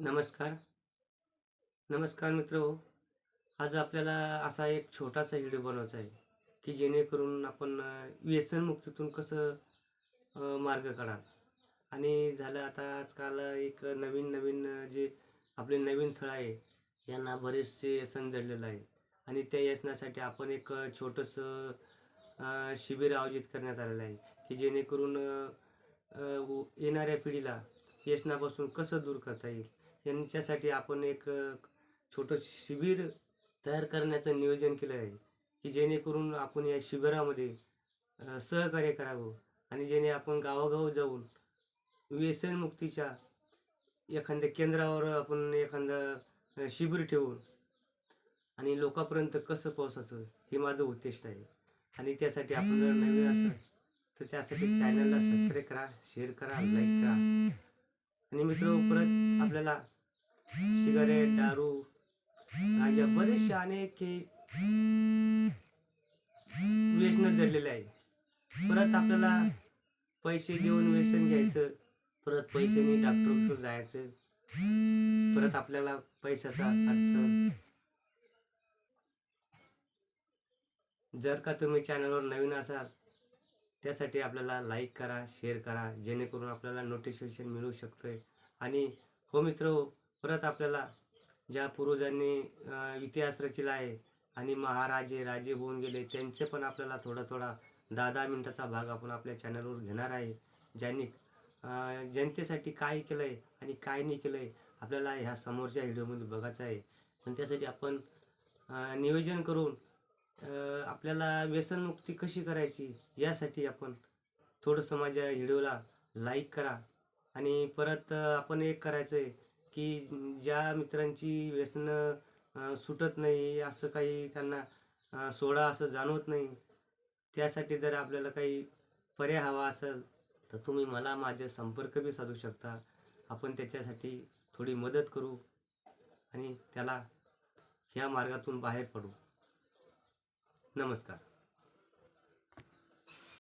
नमस्कार. नमस्कार मित्र हो. आज आपल्याला असा एक छोटासा व्हिडिओ बनवायचा आहे की जेणेकरून आपण व्यसनमुक्तीतून कसं मार्ग काढाल. आणि झालं आता आजकाल एक नवीन नवीन जे आपले नवीन थळ आहे यांना बरेचसे व्यसन जडलेलं आहे आणि त्या व्यसनासाठी आपण एक छोटंसं शिबिर आयोजित करण्यात आलेलं आहे की जेणेकरून येणाऱ्या पिढीला व्यसनापासून कसं दूर करता येईल. यांच्यासाठी आपण एक छोटं शिबिर तयार करण्याचं नियोजन केलं आहे की जेणेकरून आपण या शिबिरामध्ये सहकार्य करावं आणि जेणे आपण गावागाव जाऊन व्यसनमुक्तीच्या एखाद्या केंद्रावर आपण एखादं शिबिर ठेवून आणि लोकांपर्यंत कसं पोहोचायचं हे माझं उद्दिष्ट आहे. आणि त्यासाठी आपण जर नवीन असेल तर त्यासाठी चॅनलला सबस्क्राईब करा शेअर करा लाईक करा. आणि मित्र परत आपल्याला सिगारेट दारू गांजा बरेचसे अनेक हे व्यसन जडलेले आहे. परत आपल्याला पैसे देऊन व्यसन घ्यायचं परत पैशाने डॉक्टर जायचं परत आपल्याला पैशाचा अडचण जर का तुम्ही चॅनलवर नवीन असाल त्यासाठी आपल्याला लाईक करा शेअर करा जेणेकरून आपल्याला नोटिफिकेशन मिळू शकतंय. आणि हो मित्र परत आपल्याला ज्या पूर्वजांनी इतिहास रचला आहे आणि महाराजे राजे होऊन गेले त्यांचे पण आपल्याला थोडा थोडा दहा दहा मिनटाचा भाग आपण आपल्या चॅनलवर घेणार आहे. ज्यांनी जनतेसाठी काय केलं आहे आणि काय नाही केलं आहे आपल्याला ह्या समोरच्या व्हिडिओमध्ये बघायचं आहे. पण त्यासाठी आपण नियोजन करून आपल्याला व्यसनमुक्ती कशी करायची यासाठी आपण थोडंसं माझ्या व्हिडिओला लाईक करा. आणि परत आपण एक करायचं आहे की ज्या मित्रांची व्यसनं सुटत नाही असं काही त्यांना सोडा असं जाणवत नाही त्यासाठी जर आपल्याला काही पर्याय हवा असेल तर तुम्ही मला माझे संपर्क बी साधू शकता. आपण त्याच्यासाठी थोडी मदत करू आणि त्याला ह्या मार्गातून बाहेर पडू. नमस्कार.